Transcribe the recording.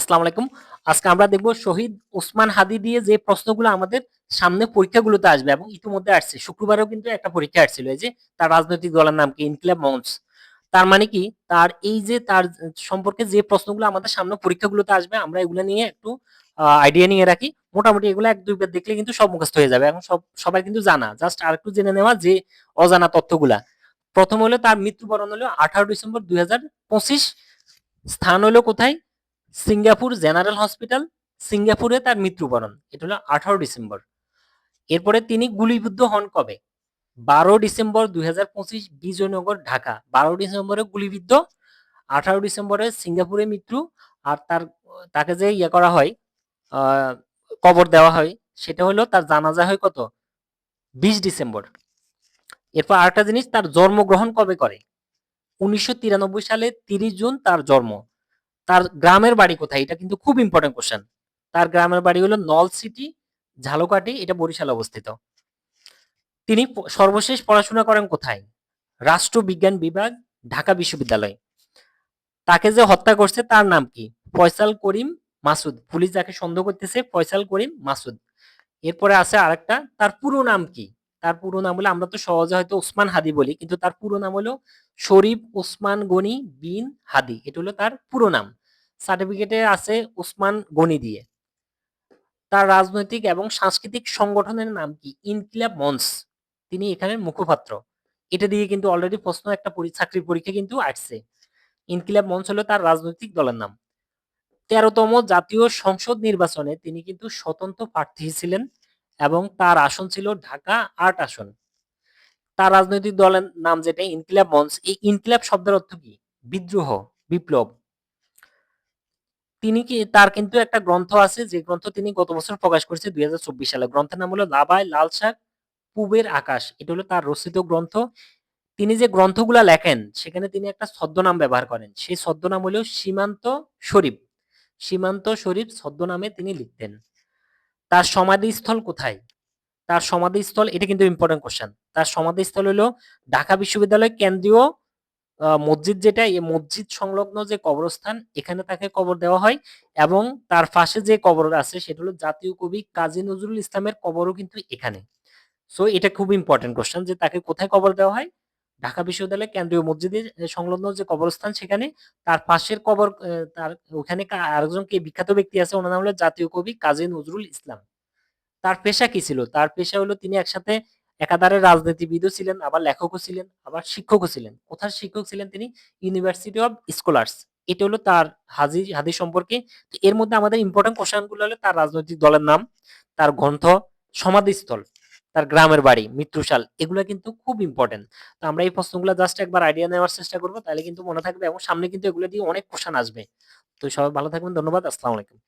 আসসালামু আলাইকুম। আজকে আমরা দেখব শহীদ ওসমান হাদি দিয়ে যে প্রশ্নগুলো আমাদের সামনে পরীক্ষাগুলোতে আসবে এবং ইতিমধ্যে আসছে। শুক্রবারেও কিন্তু একটা পরীক্ষা আসছিল, এই যে তার রাজনৈতিক দলের নাম কি? ইনকিলাব মঞ্চ। তার মানে কি? তার এই যে তার সম্পর্কে যে প্রশ্নগুলো আমাদের সামনে পরীক্ষাগুলোতে আসবে, আমরা এগুলো নিয়ে একটু আইডিয়া নিয়ে রাখি। মোটামুটি এগুলো এক দুইবার দেখলে কিন্তু সব মুখস্থ হয়ে যাবে। এখন সব, সবাই কিন্তু জানা। জাস্ট আর একটু জেনে নেওয়া যে অজানা তথ্যগুলা। প্রথম হলো তার মৃত্যুবরণ হলো আঠারো ডিসেম্বর দুই হাজার পঁচিশ। স্থান হলো কোথায়? সিঙ্গাপুর জেনারেল হসপিটাল, সিঙ্গাপুরে তার মৃত্যুবরণ, এটা হলো আঠারো ডিসেম্বর। এরপরে তিনি গুলিবিদ্ধ হন কবে? বারো ডিসেম্বর দুই হাজার পঁচিশ বিজয়নগর, ঢাকা। বারো ডিসেম্বরে গুলিবিদ্ধ, আঠারো ডিসেম্বরে সিঙ্গাপুরে মৃত্যু, আর তার, তাকে যে ইয়ে করা হয় কবর দেওয়া হয়, সেটা হলো তার জানাজা হয় কত? বিশ ডিসেম্বর। এরপর আরেকটা জিনিস, তার জন্মগ্রহণ কবে করে? উনিশশো তিরানব্বই সালে তিরিশ জুন তার জন্ম। তার গ্রামের বাড়ি কোথায়? এটা কিন্তু খুব ইম্পর্টেন্ট কোশ্চেন তার গ্রামের বাড়ি হলো নল সিটি, ঝালকাঠি, এটা বরিশালে অবস্থিত। তিনি সর্বশেষ পড়াশোনা করেন কোথায়? রাষ্ট্রবিজ্ঞান বিভাগ, ঢাকা বিশ্ববিদ্যালয়। তাকে যে হত্যা করছে তার নাম কি? ফয়সাল করিম মাসুদ। পুলিশ যাকে সন্দেহ করতেছে, ফয়সাল করিম মাসুদ। এরপরে আছে আরেকটা, তার পুরো নাম কি? তার পুরো নাম হলো, আমরা তো সহজে হয়তো ওসমান হাদি বলি, কিন্তু তার পুরো নাম হলো শরীফ ওসমান গনি বিন হাদি। এটা হলো তার পুরো নাম। সার্টিফিকেটে আছে ওসমান গনি দিয়ে। তার রাজনৈতিক এবং সাংস্কৃতিক সংগঠনের নাম কি? ইনকিলাব মঞ্চ। তিনি এখানে মুখপাত্র। এটা দিয়ে কিন্তু অলরেডি প্রশ্ন একটা চাকরির পরীক্ষা কিন্তু আসছে। ইনকিলাব মঞ্চ হলো তার রাজনৈতিক দলের নাম। তেরোতম জাতীয় সংসদ নির্বাচনে তিনি কিন্তু স্বতন্ত্র প্রার্থী ছিলেন। এবং তার আসন ছিল ঢাকা আট আসন। তার রাজনৈতিক দলের নাম যেটা, ইনকিলাব মঞ্চ, এই ইনকিলাব শব্দের অর্থ কি? বিদ্রোহ, বিপ্লব। তিনি কি, তার কিন্তু একটা গ্রন্থ আছে, যে গ্রন্থ তিনি গত বছর প্রকাশ করেছে দুই সালে। গ্রন্থের নাম হলো লাবায় লাল শাক, পূবের আকাশ। এটা হলো তার রচিত গ্রন্থ। তিনি যে গ্রন্থগুলা লেখেন, সেখানে তিনি একটা ছদ্মনাম ব্যবহার করেন। সেই ছদ্মনাম হলো সীমান্ত শরীফ। সীমান্ত শরীফ ছদ্মনামে তিনি লিখতেন। তার সমাধিস্থল কোথায়? তার সমাধিস্থল, এটা কিন্তু ইম্পর্টেন্ট কোশ্চেন তার সমাধিস্থল হলো ঢাকা বিশ্ববিদ্যালয় কেন্দ্রীয় মসজিদ যেটা, এই মসজিদ সংলগ্ন যে কবরস্থান, এখানে তাকে কবর দেওয়া হয় এবং তার পাশে যে কবর আছে, সেটা হলো জাতীয় কবি কাজী নজরুল ইসলামের কবরও কিন্তু এখানে। সো এটা খুব ইম্পর্টেন্ট কোশ্চেন যে তাকে কোথায় কবর দেওয়া হয়? ঢাকা বিশ্ববিদ্যালয় কেন্দ্রীয় মসজিদের সংলগ্ন যে কবরস্থান সেখানে তার পাশের কবর তার ওখানে আরেকজন কে বিখ্যাত ব্যক্তি আছে, ওনার নাম হলো জাতীয় কবি কাজী নজরুল ইসলাম। তার পেশা কি ছিল? তার পেশা হলো তিনি একসাথে একাধারে রাজনীতিবিদও ছিলেন, আবার লেখকও ছিলেন, আবার শিক্ষকও ছিলেন। কোথার শিক্ষক ছিলেন তিনি? ইউনিভার্সিটি অফ স্কলার্স এটা হলো তার হাজি হাদি সম্পর্কে। এর মধ্যে আমাদের ইম্পর্টেন্ট কোশ্চেনগুলো হলো তার রাজনৈতিক দলের নাম, তার গ্রন্থ, সমাধিস্থল। তার গ্রামের বাড়ি মৃত্যুশাল এগুলো কিন্তু খুব ইম্পর্টেন্ট তো আমরা এই প্রশ্নগুলো জাস্ট একবার আইডিয়া নেওয়ার চেষ্টা করব, তাহলে কিন্তু মনে থাকবে এবং সামনে কিন্তু এগুলো দিয়ে অনেক কোশ্চেন আসবে। তো সবাই ভালো থাকবেন, ধন্যবাদ, আসসালামু আলাইকুম।